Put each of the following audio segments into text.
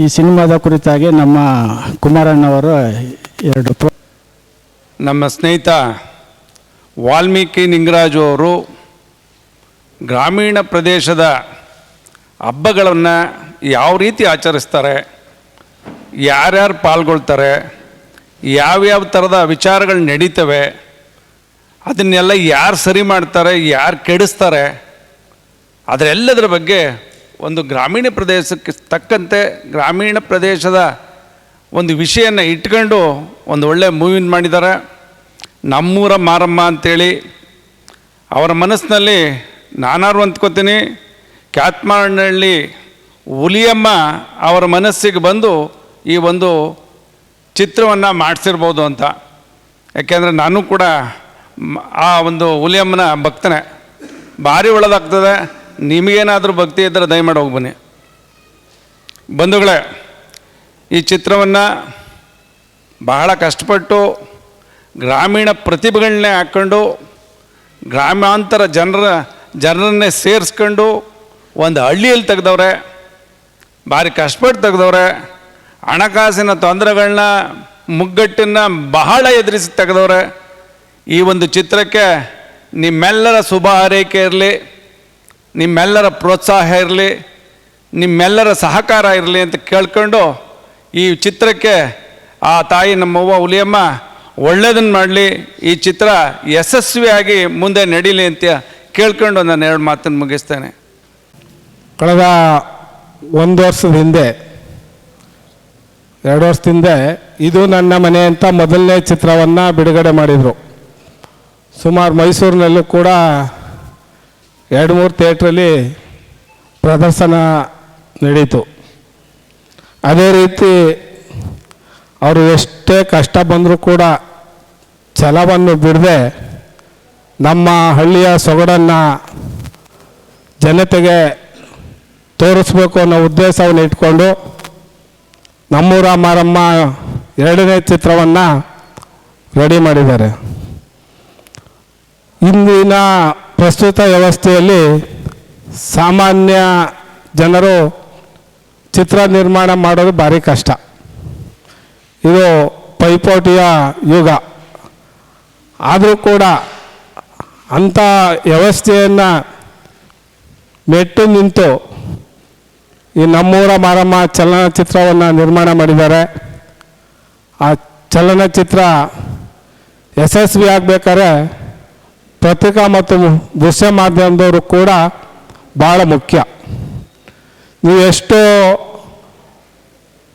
ಈ ಸಿನಿಮಾದ ಕುರಿತಾಗಿ ನಮ್ಮ ಕುಮಾರಣ್ಣವರು ಎರಡು ನಮ್ಮ ಸ್ನೇಹಿತ ವಾಲ್ಮೀಕಿ ನಿಂಗರಾಜು ಅವರು ಗ್ರಾಮೀಣ ಪ್ರದೇಶದ ಹಬ್ಬಗಳನ್ನು ಯಾವ ರೀತಿ ಆಚರಿಸ್ತಾರೆ, ಯಾರ್ಯಾರು ಪಾಲ್ಗೊಳ್ತಾರೆ, ಯಾವ್ಯಾವ ಥರದ ವಿಚಾರಗಳು ನಡೀತವೆ, ಅದನ್ನೆಲ್ಲ ಯಾರು ಸರಿ ಮಾಡ್ತಾರೆ, ಯಾರು ಕೆಡಿಸ್ತಾರೆ, ಅದರೆಲ್ಲದರ ಬಗ್ಗೆ ಒಂದು ಗ್ರಾಮೀಣ ಪ್ರದೇಶಕ್ಕೆ ತಕ್ಕಂತೆ ಗ್ರಾಮೀಣ ಪ್ರದೇಶದ ಒಂದು ವಿಷಯನ ಇಟ್ಕೊಂಡು ಒಂದು ಒಳ್ಳೆ ಮೂವಿನ ಮಾಡಿದ್ದಾರೆ. ನಮ್ಮೂರ ಮಾರಮ್ಮ ಅಂತೇಳಿ. ಅವರ ಮನಸ್ಸಿನಲ್ಲಿ ನಾನಾರು ಅಂದ್ಕೋತೀನಿ. ಕ್ಯಾತ್ಮಾಂಡಹಳ್ಳಿ ಹುಲಿಯಮ್ಮ ಅವರ ಮನಸ್ಸಿಗೆ ಬಂದು ಈ ಒಂದು ಚಿತ್ರವನ್ನು ಮಾಡಿಸಿರ್ಬೋದು ಅಂತ. ಯಾಕೆಂದರೆ ನಾನು ಕೂಡ ಆ ಒಂದು ಹುಲಿಯಮ್ಮನ ಭಕ್ತನೇ. ಭಾರಿ ಒಳ್ಳೆದಾಗ್ತದೆ. ನಿಮಗೇನಾದರೂ ಭಕ್ತಿ ಇದ್ದರೆ ದಯಮಾಡಿ ಹೋಗಿ ಬನ್ನಿ. ಬಂಧುಗಳೇ, ಈ ಚಿತ್ರವನ್ನು ಬಹಳ ಕಷ್ಟಪಟ್ಟು ಗ್ರಾಮೀಣ ಪ್ರತಿಭೆಗಳನ್ನೇ ಹಾಕ್ಕೊಂಡು ಗ್ರಾಮಾಂತರ ಜನರ, ಜನರನ್ನೇ ಸೇರಿಸ್ಕೊಂಡು ಒಂದು ಹಳ್ಳಿಯಲ್ಲಿ ತೆಗೆದವ್ರೆ, ಭಾರಿ ಕಷ್ಟಪಟ್ಟು ತೆಗೆದವ್ರೆ, ಹಣಕಾಸಿನ ತೊಂದರೆಗಳನ್ನ ಮುಗ್ಗಟ್ಟನ್ನ ಬಹಳ ಎದುರಿಸಿ ತೆಗೆದವ್ರೆ, ಈ ಒಂದು ಚಿತ್ರಕ್ಕೆ ನಿಮ್ಮೆಲ್ಲರ ಶುಭ ಹಾರೈಕೆ ಇರಲಿ. ನಿಮ್ಮೆಲ್ಲರ ಪ್ರೋತ್ಸಾಹ ಇರಲಿ, ನಿಮ್ಮೆಲ್ಲರ ಸಹಕಾರ ಇರಲಿ ಅಂತ ಕೇಳ್ಕೊಂಡು ಈ ಚಿತ್ರಕ್ಕೆ ಆ ತಾಯಿ ನಮ್ಮವ್ವ ಹುಲಿಯಮ್ಮ ಒಳ್ಳೇದನ್ನು ಮಾಡಲಿ, ಈ ಚಿತ್ರ ಯಶಸ್ವಿಯಾಗಿ ಮುಂದೆ ನಡೀಲಿ ಅಂತ ಕೇಳ್ಕೊಂಡು ನಾನು ಎರಡು ಮಾತನ್ನು ಮುಗಿಸ್ತೇನೆ. ಕಳೆದ ಒಂದು ವರ್ಷದ ಹಿಂದೆ, ಎರಡು ವರ್ಷದ ಹಿಂದೆ ಇದು ನನ್ನ ಮನೆ ಅಂತ ಮೊದಲನೇ ಚಿತ್ರವನ್ನು ಬಿಡುಗಡೆ ಮಾಡಿದರು. ಸುಮಾರು ಮೈಸೂರಿನಲ್ಲೂ ಕೂಡ ಎರಡು ಮೂರು ಥಿಯೇಟ್ರಲ್ಲಿ ಪ್ರದರ್ಶನ ನಡೀತು. ಅದೇ ರೀತಿ ಅವರು ಎಷ್ಟೇ ಕಷ್ಟ ಬಂದರೂ ಕೂಡ ಛಲವನ್ನು ಬಿಡದೆ ನಮ್ಮ ಹಳ್ಳಿಯ ಸೊಗಡನ್ನು ಜನತೆಗೆ ತೋರಿಸ್ಬೇಕು ಅನ್ನೋ ಉದ್ದೇಶವನ್ನು ಇಟ್ಕೊಂಡು ನಮ್ಮೂರ ಮಾರಮ್ಮ ಎರಡನೇ ಚಿತ್ರವನ್ನು ರೆಡಿ ಮಾಡಿದ್ದಾರೆ. ಇಂದಿನ ಪ್ರಸ್ತುತ ವ್ಯವಸ್ಥೆಯಲ್ಲಿ ಸಾಮಾನ್ಯ ಜನರು ಚಿತ್ರ ನಿರ್ಮಾಣ ಮಾಡೋದು ಭಾರಿ ಕಷ್ಟ. ಇದು ಪೈಪೋಟಿಯ ಯುಗ. ಆದರೂ ಕೂಡ ಅಂಥ ವ್ಯವಸ್ಥೆಯನ್ನು ಮೆಟ್ಟು ನಿಂತು ಈ ನಮ್ಮೂರ ಮಾರಮ್ಮ ಚಲನಚಿತ್ರವನ್ನು ನಿರ್ಮಾಣ ಮಾಡಿದ್ದಾರೆ. ಆ ಚಲನಚಿತ್ರ ಯಶಸ್ವಿ ಆಗಬೇಕಾದ್ರೆ ಪತ್ರಿಕಾ ಮತ್ತು ದೃಶ್ಯ ಮಾಧ್ಯಮದವರು ಕೂಡ ಭಾಳ ಮುಖ್ಯ. ನೀವು ಎಷ್ಟು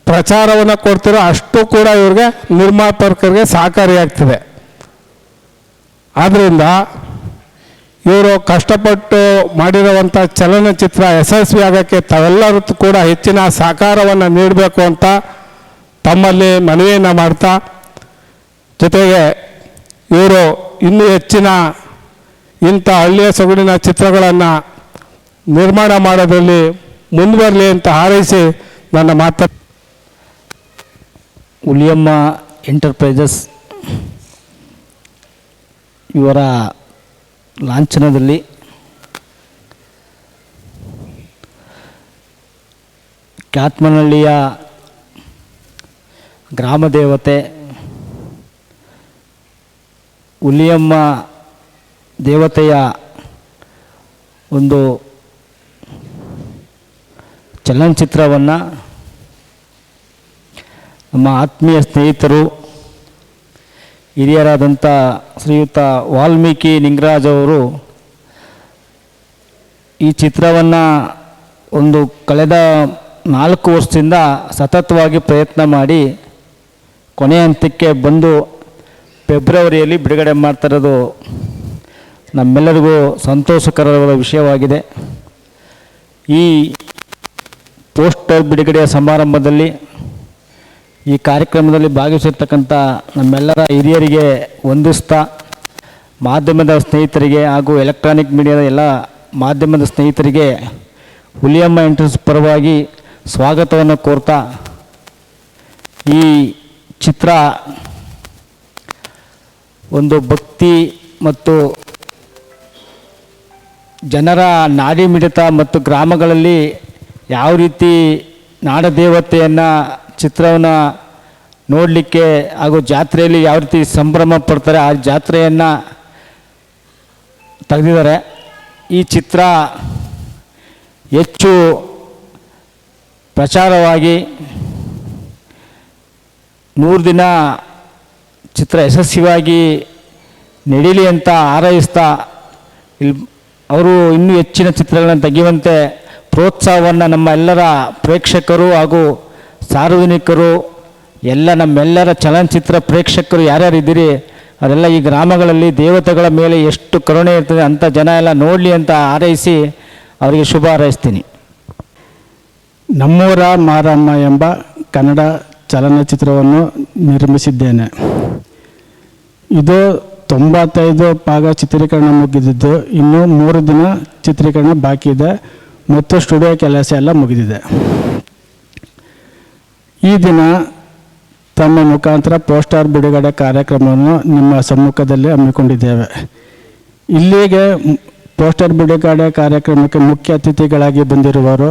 ಪ್ರಚಾರವನ್ನು ಕೊಡ್ತೀರೋ ಅಷ್ಟು ಕೂಡ ಇವ್ರಿಗೆ ನಿರ್ಮಾಪಕರಿಗೆ ಸಹಕಾರಿಯಾಗ್ತದೆ. ಆದ್ದರಿಂದ ಇವರು ಕಷ್ಟಪಟ್ಟು ಮಾಡಿರುವಂಥ ಚಲನಚಿತ್ರ ಯಶಸ್ವಿ ಆಗೋಕ್ಕೆ ತಾವೆಲ್ಲರೂ ಕೂಡ ಹೆಚ್ಚಿನ ಸಹಕಾರವನ್ನು ನೀಡಬೇಕು ಅಂತ ತಮ್ಮಲ್ಲಿ ಮನವಿಯನ್ನು ಮಾಡ್ತಾ ಜೊತೆಗೆ ಇವರು ಇನ್ನೂ ಹೆಚ್ಚಿನ ಇಂಥ ಹಳ್ಳಿಯ ಸೊಗಡಿನ ಚಿತ್ರಗಳನ್ನು ನಿರ್ಮಾಣ ಮಾಡೋದ್ರಲ್ಲಿ ಮುಂದುವರಲಿ ಅಂತ ಹಾರೈಸಿ ನನ್ನ ಮಾತ ಹುಲಿಯಮ್ಮ ಎಂಟರ್ಪ್ರೈಸಸ್ ಇವರ ಲಾಂಛನದಲ್ಲಿ ಕ್ಯಾತ್ಮನಹಳ್ಳಿಯ ಗ್ರಾಮ ದೇವತೆ ಹುಲಿಯಮ್ಮ ದೇವತೆಯ ಒಂದು ಚಲನಚಿತ್ರವನ್ನು ನಮ್ಮ ಆತ್ಮೀಯ ಸ್ನೇಹಿತರು ಹಿರಿಯರಾದಂಥ ಶ್ರೀಯುತ ವಾಲ್ಮೀಕಿ ನಿಂಗರಾಜ್ ಅವರು ಈ ಚಿತ್ರವನ್ನು ಒಂದು ಕಳೆದ ನಾಲ್ಕು ವರ್ಷದಿಂದ ಸತತವಾಗಿ ಪ್ರಯತ್ನ ಮಾಡಿ ಕೊನೆಯ ಹಂತಕ್ಕೆ ಬಂದು ಫೆಬ್ರವರಿಯಲ್ಲಿ ಬಿಡುಗಡೆ ಮಾಡ್ತಿರೋದು ನಮ್ಮೆಲ್ಲರಿಗೂ ಸಂತೋಷಕರವಾದ ವಿಷಯವಾಗಿದೆ. ಈ ಪೋಸ್ಟರ್ ಬಿಡುಗಡೆಯ ಸಮಾರಂಭದಲ್ಲಿ ಈ ಕಾರ್ಯಕ್ರಮದಲ್ಲಿ ಭಾಗವಹಿಸಿರ್ತಕ್ಕಂಥ ನಮ್ಮೆಲ್ಲರ ಹಿರಿಯರಿಗೆ ವಂದಿಸ್ತಾ, ಮಾಧ್ಯಮದ ಸ್ನೇಹಿತರಿಗೆ ಹಾಗೂ ಎಲೆಕ್ಟ್ರಾನಿಕ್ ಮೀಡಿಯಾದ ಎಲ್ಲ ಮಾಧ್ಯಮದ ಸ್ನೇಹಿತರಿಗೆ ಹುಲಿಯಮ್ಮ ಎಂಟ್ರೆನ್ಸ್ ಪರವಾಗಿ ಸ್ವಾಗತವನ್ನು ಕೋರ್ತಾ ಈ ಚಿತ್ರ ಒಂದು ಭಕ್ತಿ ಮತ್ತು ಜನರ ನಾಡಿ ಮಿಡಿತ ಮತ್ತು ಗ್ರಾಮಗಳಲ್ಲಿ ಯಾವ ರೀತಿ ನಾಡದೇವತೆಯನ್ನು, ಚಿತ್ರವನ್ನು ನೋಡಲಿಕ್ಕೆ ಹಾಗೂ ಜಾತ್ರೆಯಲ್ಲಿ ಯಾವ ರೀತಿ ಸಂಭ್ರಮ ಪಡ್ತಾರೆ, ಆ ಜಾತ್ರೆಯನ್ನು ತೆಗೆದಿದ್ದಾರೆ. ಈ ಚಿತ್ರ ಹೆಚ್ಚು ಪ್ರಚಾರವಾಗಿ ನೂರು ದಿನ ಚಿತ್ರ ಯಶಸ್ವಿಯಾಗಿ ನಡೀಲಿ ಅಂತ ಹಾರೈಸ್ತಾ ಇಲ್ಲಿ ಅವರು ಇನ್ನೂ ಹೆಚ್ಚಿನ ಚಿತ್ರಗಳನ್ನು ತೆಗೆಯುವಂತೆ ಪ್ರೋತ್ಸಾಹವನ್ನು ನಮ್ಮ ಎಲ್ಲರ ಪ್ರೇಕ್ಷಕರು ಹಾಗೂ ಸಾರ್ವಜನಿಕರು, ಎಲ್ಲ ನಮ್ಮೆಲ್ಲರ ಚಲನಚಿತ್ರ ಪ್ರೇಕ್ಷಕರು ಯಾರ್ಯಾರು ಇದ್ದೀರಿ, ಅವರೆಲ್ಲ ಈ ಗ್ರಾಮಗಳಲ್ಲಿ ದೇವತೆಗಳ ಮೇಲೆ ಎಷ್ಟು ಕರುಣೆ ಇರ್ತದೆ ಅಂಥ ಜನ ಎಲ್ಲ ನೋಡಲಿ ಅಂತ ಹಾರೈಸಿ ಅವರಿಗೆ ಶುಭ ಹಾರೈಸ್ತೀನಿ. ನಮ್ಮೂರ ಮಾರಮ್ಮ ಎಂಬ ಕನ್ನಡ ಚಲನಚಿತ್ರವನ್ನು ನಿರ್ಮಿಸಿದ್ದೇನೆ. ಇದು ತೊಂಬತ್ತೈದು ಭಾಗ ಚಿತ್ರೀಕರಣ ಮುಗಿದಿದ್ದು, ಇನ್ನು ಮೂರು ದಿನ ಚಿತ್ರೀಕರಣ ಬಾಕಿ ಇದೆ ಮತ್ತು ಸ್ಟುಡಿಯೋ ಕೆಲಸ ಎಲ್ಲ ಮುಗಿದಿದೆ. ಈ ದಿನ ತಮ್ಮ ಮುಖಾಂತರ ಪೋಸ್ಟರ್ ಬಿಡುಗಡೆ ಕಾರ್ಯಕ್ರಮವನ್ನು ನಿಮ್ಮ ಸಮ್ಮುಖದಲ್ಲಿ ಹಮ್ಮಿಕೊಂಡಿದ್ದೇವೆ. ಇಲ್ಲಿಗೆ ಪೋಸ್ಟರ್ ಬಿಡುಗಡೆ ಕಾರ್ಯಕ್ರಮಕ್ಕೆ ಮುಖ್ಯ ಅತಿಥಿಗಳಾಗಿ ಬಂದಿರುವವರು